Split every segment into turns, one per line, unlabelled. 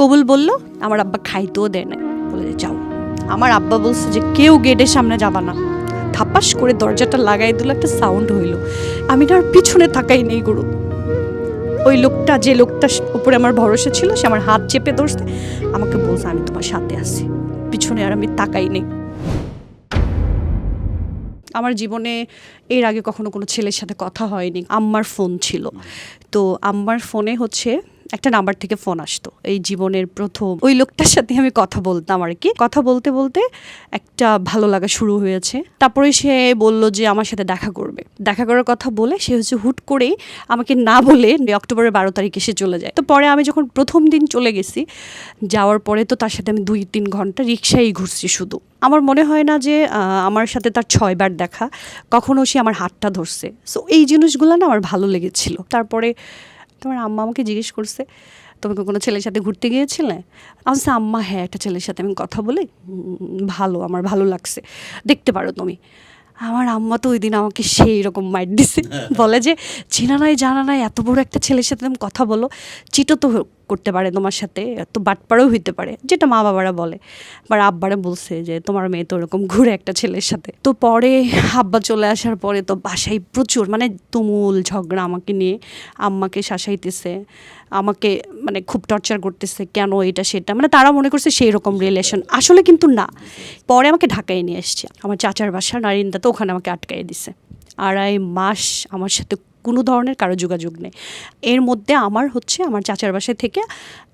কবুল বলল, আমার আব্বা খাইতেও দেয় না বলে যে, যাও। আমার আব্বা বলছে যে, কেউ গেটের সামনে যাবা না। থাপাস করে দরজাটা লাগাই দিল, একটা সাউন্ড হইল। আমি না আর পিছনে তাকাই নেই, গুরু। ওই লোকটা, যে লোকটা উপরে আমার ভরসা ছিল, সে আমার হাত চেপে ধরছে। আমাকে বলছে, আমি তোমার সাথে আছি। পিছনে আর আমি তাকাই নেই। আমার জীবনে এর আগে কখনো কোনো ছেলের সাথে কথা হয়নি। আম্মার ফোন ছিল। তো আম্মার ফোনে হচ্ছে একটা নাম্বার থেকে ফোন আসতো। এই জীবনের প্রথম ওই লোকটার সাথে আমি কথা বলতাম আর কি। কথা বলতে বলতে একটা ভালো লাগা শুরু হয়েছে। তারপরে সে বলল যে আমার সাথে দেখা করবে। দেখা করার কথা বলে সে হচ্ছে হুট করেই আমাকে না বলে অক্টোবরের বারো তারিখে সে চলে যায়। তো পরে আমি যখন প্রথম দিন চলে গেছি, যাওয়ার পরে তো তার সাথে আমি দুই তিন ঘণ্টা রিক্সায় ঘুরছি শুধু। আমার মনে হয় না যে আমার সাথে তার ছয়বার দেখা, কখনো সে আমার হাতটা ধরছে। সো এই জিনিসগুলো না আমার ভালো লেগেছিল। তারপরে তোমার আম্মা আমাকে জিজ্ঞেস করছে তুমি কি কোনো ছেলের সাথে ঘুরতে গিয়েছিলে? আমি আম্মা হ্যাঁ একটা ছেলের সাথে আমি কথা বলি ভালো আমার ভালো লাগছে দেখতে পারো তুমি। আমার আম্মা তো ওই দিন আমাকে সেই রকম মাইট দিছে বলে যে চেনা নাই জানা নাই এত বড় একটা ছেলের সাথে তুমি কথা বলো চিটো তো করতে পারে তোমার সাথে, এত বাটপাড়ও হইতে পারে, যেটা মা বাবারা বলে। আবার আব্বারা বলছে যে, তোমার মেয়ে তো ওরকম ঘুরে একটা ছেলের সাথে। তো পরে আব্বা চলে আসার পরে তো বাসায় প্রচুর মানে তুমুল ঝগড়া আমাকে নিয়ে। আম্মাকে শাসাইতেছে, আমাকে মানে খুব টর্চার করতেছে, কেন এটা, সেটা? মানে তারা মনে করছে সেই রকম রিলেশন আসলে কিন্তু না। পরে আমাকে ঢাকায় নিয়ে এসছে। আমার চাচার বাসা, নারিন্দা তো ওখানে আমাকে আটকাই দিছে। আড়াই মাস আমার সাথে কোনো ধরনের কারও যোগাযোগ নেই। এর মধ্যে আমার হচ্ছে আমার চাচার বাসায় থেকে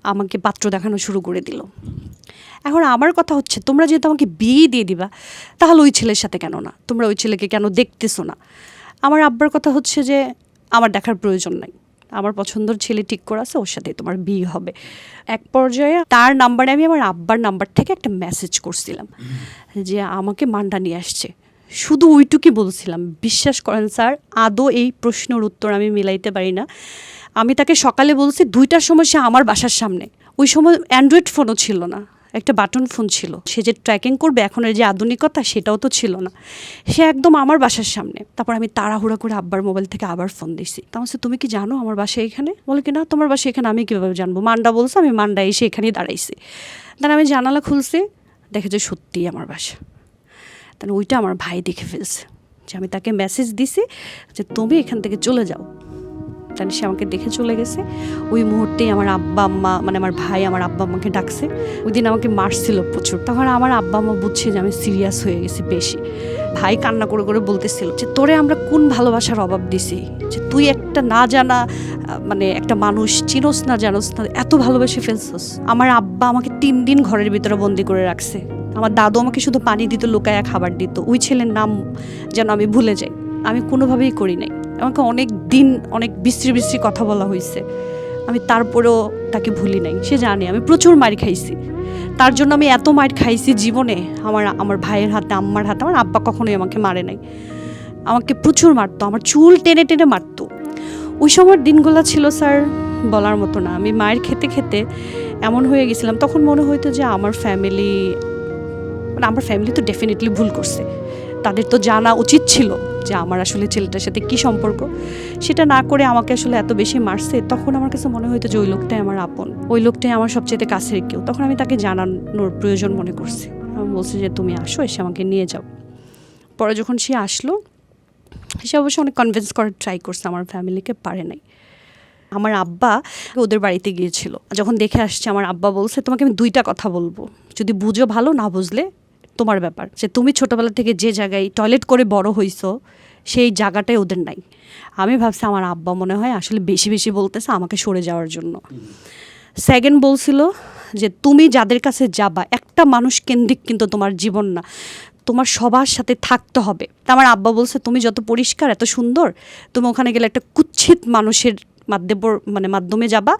আমাকে পাত্র দেখানো শুরু করে দিল। এখন আমার কথা হচ্ছে, তোমরা যেহেতু আমাকে বিয়ে দিয়ে দিবা, তাহলে ওই ছেলের সাথে কেন না? তোমরা ওই ছেলেকে কেন দেখতেছো না? আমার আব্বার কথা হচ্ছে যে, আমার দেখার প্রয়োজন নাই। আমার পছন্দের ছেলে ঠিক করে আছে, ওর সাথে তোমার বিয়ে হবে। এক পর্যায়ে তার নাম্বারে আমি আমার আব্বার নাম্বার থেকে একটা মেসেজ করছিলাম, যে আমাকে মান্ডা নিয়ে আসছে। শুধু ওইটুকুই বলছিলাম, বিশ্বাস করেন স্যার, আদৌ এই প্রশ্নের উত্তর আমি মিলাইতে পারি না। আমি তাকে সকালে বলছি, দুইটার সময় সে আমার বাসার সামনে। ওই সময় অ্যান্ড্রয়েড ফোনও ছিল না, একটা বাটন ফোন ছিল। সে যে ট্র্যাকিং করবে এখনের যে আধুনিকতা, সেটাও তো ছিল না। সে একদম আমার বাসার সামনে। তারপর আমি তাড়াহুড়া করে আব্বার মোবাইল থেকে আবার ফোন দিছি। তা বলছে, তুমি কি জানো আমার বাসা এখানে? বলে কি, না, তোমার বাসা এখানে, আমি কীভাবে জানব? মান্ডা বলছে, আমি মান্ডা এসে এখানেই দাঁড়াইছি। তাহলে আমি জানালা খুলছি, দেখে যে সত্যিই আমার বাসা। তাহলে ওইটা আমার ভাই দেখে ফেলছে যে আমি তাকে মেসেজ দিছি যে তুমি এখান থেকে চলে যাও। তাহলে সে আমাকে দেখে চলে গেছে। ওই মুহূর্তেই আমার আব্বা, আম্মা মানে আমার ভাই, আমার আব্বা, আম্মাকে ডাকছে। ওই দিন আমাকে মারছিল প্রচুর। তখন আমার আব্বা, আম্মা বুঝছে যে আমি সিরিয়াস হয়ে গেছি বেশি। ভাই কান্না করে করে বলতেছিল যে, তোরে আমরা কোন ভালোবাসার অভাব দিছি? যে তুই একটা না জানা মানে একটা মানুষ, চিনোস না, জানোস না, এত ভালোবেসে ফেলছস। আমার আব্বা আমাকে তিন দিন ঘরের ভিতরে বন্দি করে রাখছে। আমার দাদু আমাকে শুধু পানি দিত, লুকায়া খাবার দিত। ওই ছেলের নাম যেন আমি ভুলে যাই। আমি কোনোভাবেই করি নাই। আমাকে অনেক দিন অনেক বিশ্রী বিশ্রী কথা বলা হয়েছে আমি তারপরেও তাকে ভুলি নাই। সে জানে, আমি প্রচুর মার খাইছি। তার জন্য আমি এত মার খাইছি জীবনে। আমার আমার ভাইয়ের হাতে, আম্মার হাতে, আমার আব্বা কখনোই আমাকে মারে নাই। আমাকে প্রচুর মারতো, আমার চুল টেনে টেনে মারতো। ওই সময়ের দিনগুলো ছিল, স্যার, বলার মতো না। আমি মায়ের খেতে খেতে এমন হয়ে গেছিলাম, তখন মনে হইতো যে আমার ফ্যামিলি মানে আমার ফ্যামিলি তো ডেফিনেটলি ভুল করছে। তাদের তো জানা উচিত ছিল যে আমার আসলে ছেলেটার সাথে কি সম্পর্ক। সেটা না করে আমাকে আসলে এত বেশি মারছে, তখন আমার কাছে মনে হইতো যে ওই লোকটাই আমার আপন। ওই লোকটাই আমার সবচেয়ে কাছের কেউ। তখন আমি তাকে জানানোর প্রয়োজন মনে করছি। আমি বলছি যে, তুমি আসো, এসে আমাকে নিয়ে যাও। পরে যখন সে আসলো, সে অবশ্য অনেক কনভিন্স করার ট্রাই করছে, আমার ফ্যামিলিকে পারে নাই। আমার আব্বা ওদের বাড়িতে গিয়েছিল। যখন দেখে আসছে, আমার আব্বা বলছে, তোমাকে আমি দুইটা কথা বলব। যদি বুঝো ভালো, না বুঝলে তোমার ব্যাপার। যে তুমি ছোটোবেলা থেকে যে জায়গায় টয়লেট করে বড় হইছো, সেই জায়গাটাই ওদের নাই। আমি ভাবছি আমার আব্বা মনে হয় আসলে বেশি বেশি বলতেছে আমাকে সরে যাওয়ার জন্য। সেকেন্ড বলছিল যে, তুমি যাদের কাছে যাবা, একটা মানুষ কেন্দ্রিক কিন্তু তোমার জীবন না। তোমার সবার সাথে থাকতে হবে। তা আমার আব্বা বলছে, তুমি যত পরিষ্কার, এত সুন্দর, তুমি ওখানে গেলে একটা কুচ্ছিত মানুষের মাধ্যমে মানে মাধ্যমে যাবা।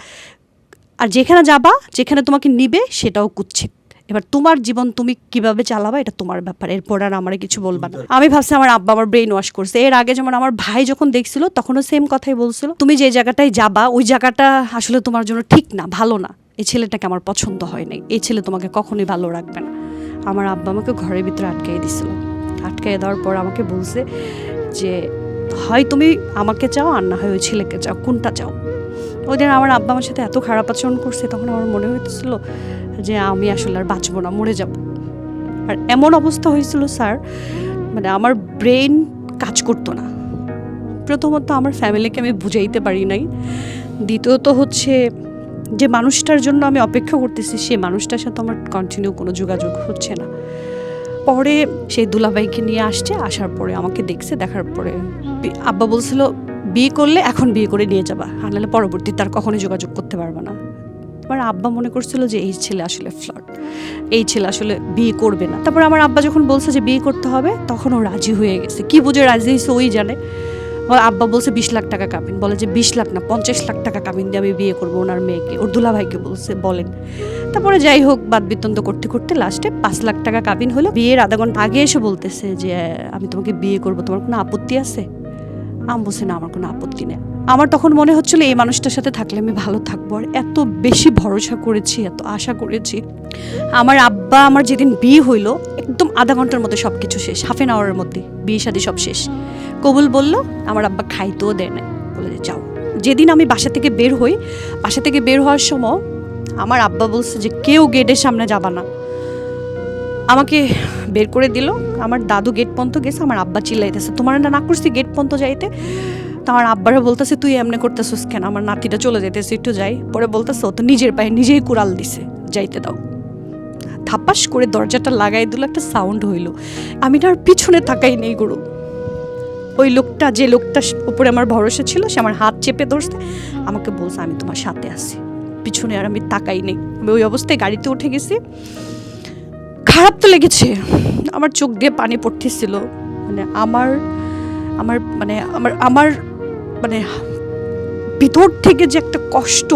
আর যেখানে যাবা, যেখানে তোমাকে নিবে, সেটাও কুচ্ছিত। এবার তোমার জীবন তুমি কীভাবে চালাবা এটা তোমার ব্যাপার। এরপর আর আমার কিছু বলবা না। আমি ভাবছি আমার আব্বা আমার ব্রেন ওয়াশ করছে। এর আগে যেমন আমার ভাই যখন দেখছিল তখনও সেম কথাই বলছিল। তুমি যে জায়গাটায় যাবা ওই জায়গাটা আসলে তোমার জন্য ঠিক না ভালো না। এই ছেলেটাকে আমার পছন্দ হয় নাই। এই ছেলে তোমাকে কখনোই ভালো রাখবে না। আমার আব্বা আমাকে ঘরের ভিতরে আটকাই দিছিল। আটকাই দেওয়ার পর আমাকে বলছে যে হয় তুমি আমাকে চাও আর না হয় ওই ছেলেকে চাও। কোনটা চাও? ওই দিন আমার আব্বা আমার সাথে এত খারাপ আচরণ করছে তখন আমার মনে হইতেছিল যে আমি আসলে আর বাঁচবো না, মরে যাব। আর এমন অবস্থা হয়েছিল, স্যার মানে আমার ব্রেন কাজ করতো না। প্রথমত আমার ফ্যামিলিকে আমি বুঝাইতে পারি নাই। দ্বিতীয়ত হচ্ছে, যে মানুষটার জন্য আমি অপেক্ষা করতেছি সেই মানুষটার সাথে আমার কন্টিনিউ কোনো যোগাযোগ হচ্ছে না। পরে সেই দুলাভাইকে নিয়ে আসছে, আসার পরে আমাকে দেখছে, দেখার পরে আব্বা বলছিল, বিয়ে করলে এখন বিয়ে করে নিয়ে যাবা, আর নাহলে পরবর্তী তার কখনোই যোগাযোগ করতে পারবে না। আমার আব্বা মনে করছিল যে এই ছেলে আসলে ফ্লট এই ছেলে আসলে বিয়ে করবে না। তারপর আমার আব্বা যখন বলছে যে বিয়ে করতে হবে, তখন ও রাজি হয়ে গেছে। কি বুঝে রাজি হয়েছে ওই জানে। আব্বা বলছে, বিশ লাখ টাকা কাবিন বলে যে, বিশ লাখ না, পঞ্চাশ লাখ টাকা কাবিন দিয়ে আমি বিয়ে করব ওনার মেয়েকে। ওর দুলাভাইকে বলছে, বলেন। তারপরে যাই হোক বাদ বিতন্ত করতে করতে লাস্টে পাঁচ লাখ টাকা কাবিন হলো। বিয়ের আধা ঘণ্টা আগে এসে বলতেছে যে, আমি তোমাকে বিয়ে করব, তোমার কোনো আপত্তি আছে? আমি বলছি, না, আমার কোনো আপত্তি নেই। আমার তখন মনে হচ্ছিল এই মানুষটার সাথে থাকলে আমি ভালো থাকব। আর এত বেশি ভরসা করেছি, এত আশা করেছি। আমার আব্বা আমার যেদিন বিয়ে হইল, একদম আধা ঘণ্টার মধ্যে সব কিছু শেষ হাফ এন আওয়ারের মধ্যে বিয়ে শাদী সব শেষ। কবুল বলল, আমার আব্বা খাইতেও দেয় না বলে যে, যাও। যেদিন আমি বাসা থেকে বের হই, বাসা থেকে বের হওয়ার সময় আমার আব্বা বলছে যে, কেউ গেটের সামনে যাবা না। আমাকে বের করে দিল। আমার দাদু গেট পর্যন্ত গেছে, আমার আব্বা চিল্লাইতেছে, তোমার না না করছি গেট পর্যন্ত যাইতে? তো আমার আব্বারা বলতেছে, তুই এমনি করতেছিস কেন? আমার নাতিটা চলে যেতেছে একটু যাই। পরে বলতেছে, ও তো নিজের পায়ে নিজেই কুড়াল দিছে, যাইতে দাও। থাপাস করে দরজাটা লাগাই দিল, একটা সাউন্ড হইল। আমি না আর পিছনে থাকাই নেই, গুরু। ওই লোকটা, যে লোকটা উপরে আমার ভরসা ছিল, সে আমার হাত চেপে ধরছে। আমাকে বলছে, আমি তোমার সাথে আছি। পিছনে আর আমি তাকাই নেই। আমি ওই অবস্থায় গাড়িতে উঠে গেছি। খারাপ তো লেগেছে। আমার চোখ দিয়ে পানি পড়তেছিল। মানে আমার আমার মানে আমার আমার মানে ভিতর থেকে যে একটা কষ্ট,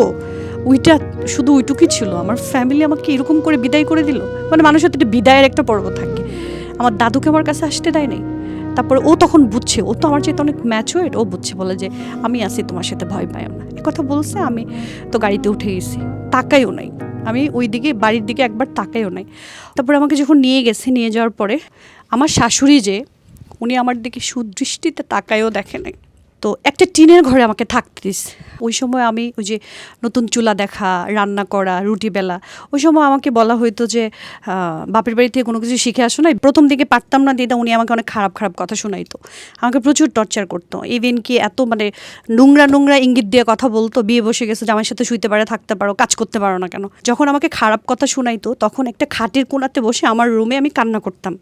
ওইটা শুধু ওইটুকুই ছিল। আমার ফ্যামিলি আমাকে এরকম করে বিদায় করে দিল। মানে মানুষের তো একটা বিদায়ের একটা পর্ব থাকে। আমার দাদুকে আমার কাছে আসতে দেয় নাই। তারপরে ও তখন বুঝছে, ও তো আমার চাইতে অনেক ম্যাচুয়েড ও বুঝছে, বলে যে, আমি আছি, তোমার সাথে ভয় পাইও না। এ কথা বলছে, আমি তো গাড়িতে উঠে গেছি। তাকাইও নাই। আমি ওই দিকে বাড়ির দিকে একবার তাকাইও নাই। তারপরে আমাকে যখন নিয়ে গেছে, নিয়ে যাওয়ার পরে, আমার শাশুড়ি যে, উনি আমার দিকে সুদৃষ্টিতে তাকায়ও দেখে নাই। তো একটা টিনের ঘরে আমাকে থাকতে দিস। ওই সময় আমি ওই যে নতুন চুলা দেখা, রান্না করা, রুটি বেলা, ওই সময় আমাকে বলা হইতো যে বাপের বাড়ি থেকে কোনো কিছু শিখে আসো না প্রথম দিকে পারতাম না দিদা, উনি আমাকে অনেক খারাপ খারাপ কথা শোনাইতো। আমাকে প্রচুর টর্চার করতো। ইভেন কি এত মানে নোংরা নোংরা ইঙ্গিত দিয়ে কথা বলতো, বিয়ে বসে গেছে, জামাইয়ের সাথে শুইতে পারে, থাকতে পারো, কাজ করতে পারো না কেন? যখন আমাকে খারাপ কথা শোনাইতো, তখন একটা খাটের কোণাতে বসে আমার রুমে আমি কান্না করতাম।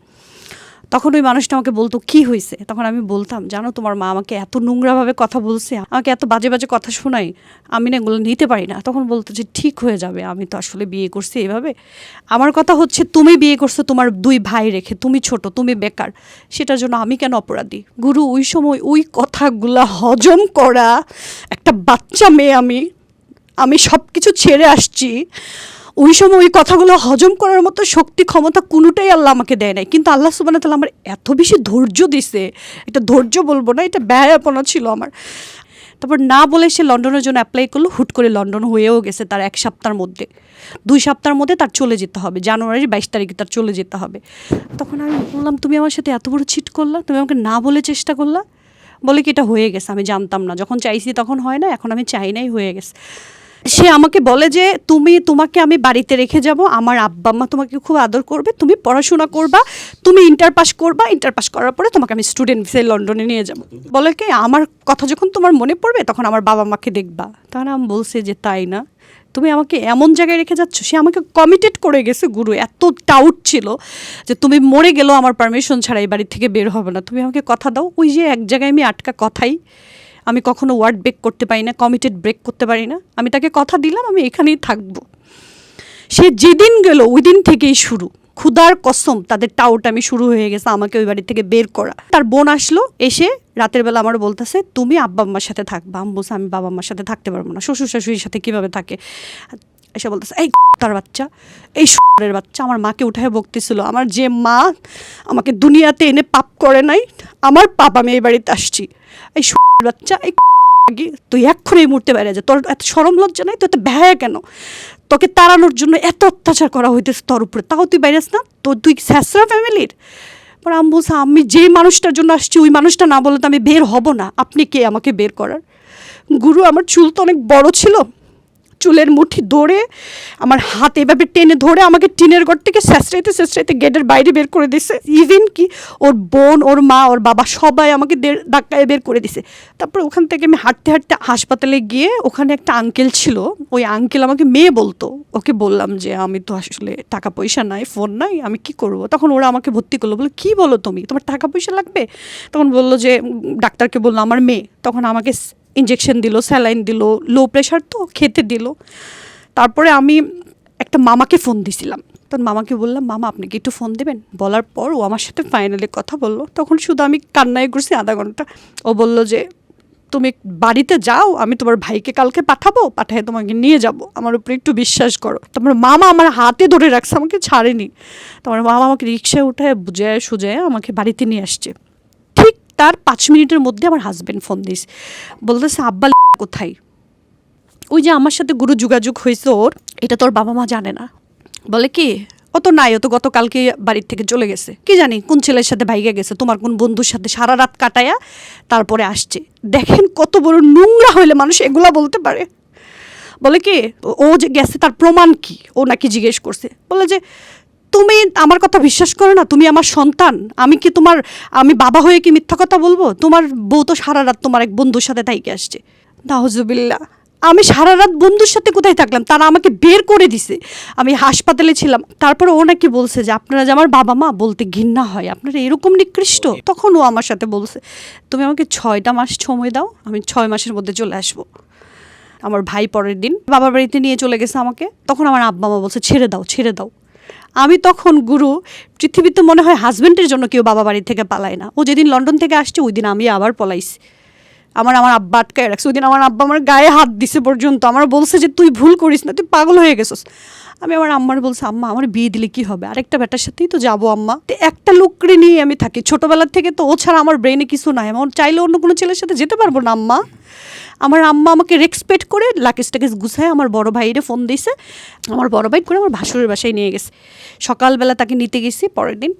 তখন ওই মানুষটা আমাকে বলতো, কি হয়েছে তখন আমি বলতাম, জানো, তোমার মা আমাকে এত নোংরাভাবে কথা বলছে, আমাকে এত বাজে বাজে কথা শোনাই আমি না এগুলো নিতে পারি না। তখন বলতো যে, ঠিক হয়ে যাবে, আমি তো আসলে বিয়ে করছি এভাবে আমার কথা হচ্ছে, তুমি বিয়ে করছ তোমার দুই ভাই রেখে, তুমি ছোট, তুমি বেকার। সেটার জন্য আমি কেন অপরাধী? গুরু, ওই সময় ওই কথাগুলা হজম করা একটা বাচ্চা মেয়ে আমি আমি সব কিছু ছেড়ে আসছি। ওই সময় ওই কথাগুলো হজম করার মতো শক্তি, ক্ষমতা কোনোটাই আল্লাহ আমাকে দেয় নাই। কিন্তু আল্লাহ সুবান তাহলে আমার এত বেশি ধৈর্য দিছে। এটা ধৈর্য বলব না, এটা ব্যয়াপনা ছিল আমার। তারপর না বলে সে লন্ডনের জন্য অ্যাপ্লাই করল, হুট করে লন্ডন হয়েও গেছে তার এক সপ্তাহের মধ্যে। দুই সপ্তাহের মধ্যে তার চলে যেতে হবে। জানুয়ারির বাইশ তারিখে তার চলে যেতে হবে। তখন আমি বললাম, তুমি আমার সাথে এত বড় চিট করলা? তুমি আমাকে না বলে চেষ্টা করলা? বলে কি, এটা হয়ে গেছে, আমি জানতাম না। যখন চাইছি তখন হয় না, এখন আমি চাই নাই, হয়ে গেছে। সে আমাকে বলে যে, তুমি, তোমাকে আমি বাড়িতে রেখে যাব। আমার আব্বা আম্মা তোমাকে খুব আদর করবে। তুমি পড়াশোনা করবা, তুমি ইন্টার পাস করবা। ইন্টার পাস করার পরে তোমাকে আমি স্টুডেন্ট ভিসে লন্ডনে নিয়ে যাব। বলে কি, আমার কথা যখন তোমার মনে পড়বে, তখন আমার বাবা মাকে দেখবা। তখন আমি বলছে যে, তাই না? তুমি আমাকে এমন জায়গায় রেখে যাচ্ছ? সে আমাকে কমিটেড করে গেছে, গুরু, এত টাউট ছিল যে, তুমি মরে গেলেও আমার পারমিশন ছাড়া এই বাড়ি থেকে বের হবে না। তুমি আমাকে কথা দাও। ওই যে এক জায়গায় আমি আটকা কথাই আমি কখনো ওয়ার্ড ব্রেক করতে পারি না কমিটেড ব্রেক করতে পারি না। আমি তাকে কথা দিলাম, আমি এখানেই থাকব। সে যেদিন গেল ওই দিন থেকেই শুরু। ক্ষুদার কসম, তাদের টাউট আমি শুরু হয়ে গেছে, আমাকে ওই বাড়ি থেকে বের করা। তার বোন আসলো, এসে রাতের বেলা আমার বলতেছে, তুমি আব্বা আম্মার সাথে থাকবা। আমি বলছি, আমি বাবা আম্মার সাথে থাকতে পারব না। শ্বশুর শাশুড়ির সাথে কীভাবে থাকে? এসে বলতেছে, এই তার বাচ্চা, এই এর বাচ্চা, আমার মাকে উঠায় বকতেছিল আমার যে মা আমাকে দুনিয়াতে এনে পাপ করে নাই, আমার পাপ আমি এই বাড়িতে আসছি। এই বাচ্চা এই তুই এক্ষুনি এই মুহূর্তে বেড়ে যা। তোর এত সরম লজ্জা নাই তো এত ব্যয় কেন? তোকে তাড়ানোর জন্য এত অত্যাচার করা হইতেছে তোর উপরে। তাও তুই বাইরেস না? তো তুই স্যাসরা ফ্যামিলির? পর আমি বলছি, আমি যে মানুষটার জন্য আসছি, ওই মানুষটা না বলে তো আমি বের হব না। আপনি কে আমাকে বের করার? গুরু, আমার চুল তো অনেক বড় ছিল। চুলের মুঠি ধরে, আমার হাত এভাবে টেনে ধরে আমাকে টিনের ঘর থেকে স্যাঁচড়াইতে স্যাঁচড়াইতে গেটের বাইরে বের করে দিছে। ইভেন কি ওর বোন, ওর মা, ওর বাবা সবাই আমাকে ধাক্কায় বের করে দিছে। তারপর ওখান থেকে আমি হাঁটতে হাঁটতে হাসপাতালে গিয়ে ওখানে একটা আঙ্কেল ছিল। ওই আঙ্কেল আমাকে মেয়ে বলতো। ওকে বললাম যে, আমি তো আসলে টাকা পয়সা নাই ফোন নাই, আমি কি করব? তখন ওরা আমাকে ভর্তি করল। বলে কি বলো তুমি? তোমার টাকা পয়সা লাগবে? তখন বলল যে ডাক্তারকে বলল, আমার মেয়ে। তখন আমাকে ইঞ্জেকশন দিল স্যালাইন দিল লো প্রেশার তো খেতে দিল। তারপরে আমি একটা মামাকে ফোন দিছিলাম। তখন মামাকে বললাম, মামা, আপনি কি একটু ফোন দেবেন? বলার পর ও আমার সাথে ফাইনালি কথা বলল। তখন শুধু আমি কান্নায় করছি আধা ঘণ্টা। ও বলল যে, তুমি বাড়িতে যাও, আমি তোমার ভাইকে কালকে পাঠাবো, পাঠায় তোমাকে নিয়ে যাব। আমার উপরে একটু বিশ্বাস করো। তোমার মামা আমার হাতে ধরে রাখছে, আমাকে ছাড়েনি। তোমার মামা আমাকে রিক্সায় উঠায় বুঝায় সুজায় আমাকে বাড়িতে নিয়ে আসছে। তার পাঁচ মিনিটের মধ্যে আমার হাজবেন্ড ফোন দিস। বলতেছে, আব্বা কোথায়? ওই যে আমার সাথে গুরু যোগাযোগ হয়েছে ওর, এটা তোর বাবা মা জানে না। বলে, কি? ও তো নাই, ও তো গতকালকে বাড়ির থেকে চলে গেছে। কি জানি, কোন ছেলের সাথে ভাইগে গেছে, তোমার কোন বন্ধুর সাথে সারা রাত কাটায়া তারপরে আসছে। দেখেন কত বড় নোংরা হইলে মানুষ এগুলা বলতে পারে। বলে, কি? ও যে গেছে তার প্রমাণ কি? ও নাকি জিজ্ঞেস করছে। বলে যে তুমি আমার কথা বিশ্বাস করো না? তুমি আমার সন্তান। আমি কি তোমার আমি বাবা হয়ে কি মিথ্যা কথা বলব? তোমার বউ তো সারা রাত তোমার এক বন্ধুর সাথে তাইকে আসছে। নাহজুবিল্লা আমি সারা রাত বন্ধুর সাথে কোথায় থাকলাম? তারা আমাকে বের করে দিছে। আমি হাসপাতালে ছিলাম। তারপরে ও নাকি বলছে যে আপনারা যে আমার বাবা মা বলতে ঘৃণা হয়। আপনারা এরকম নিকৃষ্ট? তখন ও আমার সাথে বলছে তুমি আমাকে ছয়টা মাস সময় দাও। আমি ছয় মাসের মধ্যে চলে আসব। আমার ভাই পরের দিন বাবার বাড়িতে নিয়ে চলে গেছে আমাকে। তখন আমার আব্বা মা বলছে ছেড়ে দাও ছেড়ে দাও। আমি তখন গুরু, পৃথিবীতে মনে হয় হাজব্যান্ডের জন্য কেউ বাবা বাড়ি থেকে পালায় না। ও যেদিন লন্ডন থেকে আসছে, ওই দিন আমি আবার পলাইছি। আমার আমার আব্বা আটকায় রাখছে। ওই দিন আমার আব্বা আমার গায়ে হাত দিছে পর্যন্ত। আমার বলছে যে, তুই ভুল করিস না, তুই পাগল হয়ে গেছিস। আমি আমার আম্মার বলছি, আম্মা, আমার বিয়ে দিলে কি হবে? আরেকটা বেটার সাথেই তো যাব, আম্মা। তো একটা লোকরে নিয়ে আমি থাকি। ছোটবেলার থেকে তো ও ছাড়া আমার ব্রেনে কিছু নাই। এমন চাইলে অন্য কোনো ছেলের সাথে যেতে পারব না, আম্মা। আমার আম্মা আমাকে রেসপেক্ট করে লাকেজ টাকেজ গুছায় আমার বড় ভাইরে ফোন দিয়েছে আমার বড় ভাই করে আমার ভাসুরের বাসায় নিয়ে গেছে। সকালবেলা তাকে নিতে গেছি, পরের দিন।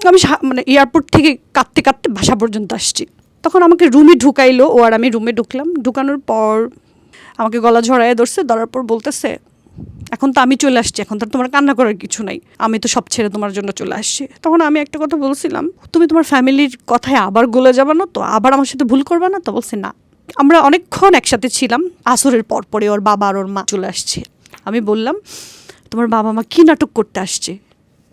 আমি মানে এয়ারপোর্ট থেকে কাঁদতে কাঁদতে বাসা পর্যন্ত আসছি। তখন আমাকে রুমে ঢুকাইলো, ও আর আমি রুমে ঢুকলাম। ঢুকানোর পর আমাকে গলা ঝরায় ধরছে, ধরার পর বলতেছে, এখন তো আমি চলে আসছি, এখন তো তোমার কান্না করার কিছু নাই। আমি তো সব ছেড়ে তোমার জন্য চলে আসছি। তখন আমি একটা কথা বলছিলাম, তুমি তোমার ফ্যামিলির কথায় আবার গলে যাবে না তো? আবার আমার সাথে ভুল করবে না? তো বলছে, না। আমরা অনেকক্ষণ একসাথে ছিলাম আসরের পর পরে ওর বাবা আর ওর মা চলে আসছে। আমি বললাম তোমার বাবা মা কি নাটক করতে আসছে?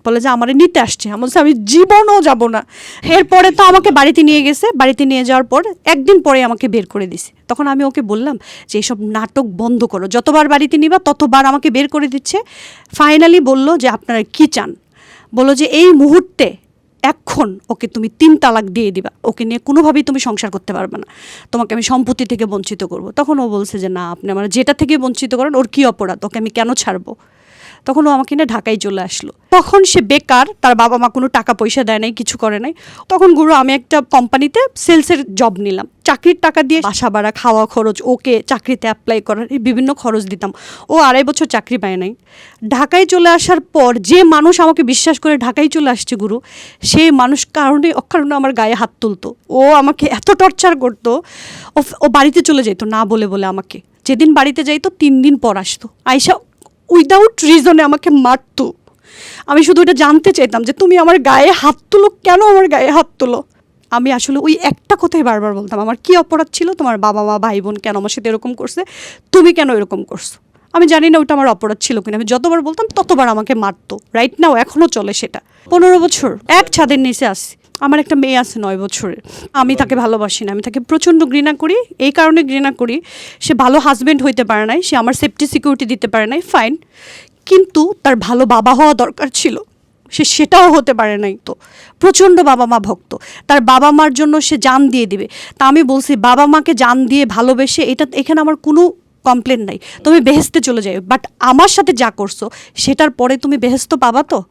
বলে যে আমারে নিতে আসছে। আমি বলছি, আমি জীবনও যাব না। এরপরে তো আমাকে বাড়িতে নিয়ে গেছে। বাড়িতে নিয়ে যাওয়ার পর একদিন পরে আমাকে বের করে দিছে। তখন আমি ওকে বললাম যে এইসব নাটক বন্ধ করো। যতবার বাড়িতে নিবা ততবার আমাকে বের করে দিচ্ছে। ফাইনালি বলল যে আপনারা কি চান? বলল যে এই মুহূর্তে এখন ওকে তুমি তিন তালাক দিয়ে দিবা। ওকে নিয়ে কোনোভাবেই তুমি সংসার করতে পারবে না। তোমাকে আমি সম্পত্তি থেকে বঞ্চিত করব। তখন ও বলছে যে, না, আপনি আমার যেটা থেকে বঞ্চিত করেন, ওর কী অপরাধ? ওকে আমি কেন ছাড়বো? তখন ও আমাকে নিয়ে ঢাকায় চলে আসলো। তখন সে বেকার, তার বাবা মা কোনো টাকা পয়সা দেয় নাই, কিছু করে নাই। তখন গুরু, আমি একটা কোম্পানিতে সেলসের জব নিলাম। চাকরির টাকা দিয়ে বাসা ভাড়া, খাওয়া খরচ, ওকে চাকরিতে অ্যাপ্লাই করার বিভিন্ন খরচ দিতাম। ও আড়াই বছর চাকরি পায় নাই। ঢাকায় চলে আসার পর যে মানুষ আমাকে বিশ্বাস করে ঢাকায় চলে আসছে গুরু সেই মানুষ কারণে অকারণে আমার গায়ে হাত তুলতো। ও আমাকে এত টর্চার করতো। ও বাড়িতে চলে যেত না বলে বলে আমাকে। যেদিন বাড়িতে যাইতো, তিন দিন পর আসতো। আইসা উইদাউট রিজনে আমাকে মারতো। আমি শুধু এটা জানতে চাইতাম যে তুমি আমার গায়ে হাত তুলো, কেন আমার গায়ে হাত তুলো? আমি আসলে ওই একটা কথাই বারবার বলতাম, আমার কি অপরাধ ছিল? তোমার বাবা মা ভাই বোন কেন আমার সাথে এরকম করছে? তুমি কেন এরকম করছ? আমি জানি না ওটা আমার অপরাধ ছিল কিনা। আমি যতবার বলতাম ততবার আমাকে মারতো। রাইট নাও এখনও চলে সেটা। পনেরো বছর, এক ছাদের নিচে আসি আমার একটা মেয়ে আছে নয় বছরের। আমি তাকে ভালোবাসি না। আমি তাকে প্রচণ্ড ঘৃণা করি। এই কারণে ঘৃণা করি। সে ভালো হাজবেন্ড হইতে পারে নাই। সে আমার সেফটি সিকিউরিটি দিতে পারে নাই। ফাইন কিন্তু তার ভালো বাবা হওয়া দরকার ছিল। সে সেটাও হতে পারে নাই তো। প্রচণ্ড বাবা মা ভক্ত। তার বাবা মার জন্য সে জান দিয়ে দিবে। তা আমি বলছি, বাবা মাকে জান দিয়ে ভালোবেসে এটা এখানে আমার কোনো কমপ্লেন নাই। তুমি বেহেস্তে চলে যাও বাট আমার সাথে যা করছ, সেটার পরে তুমি বেহেস্ত পাবা তো?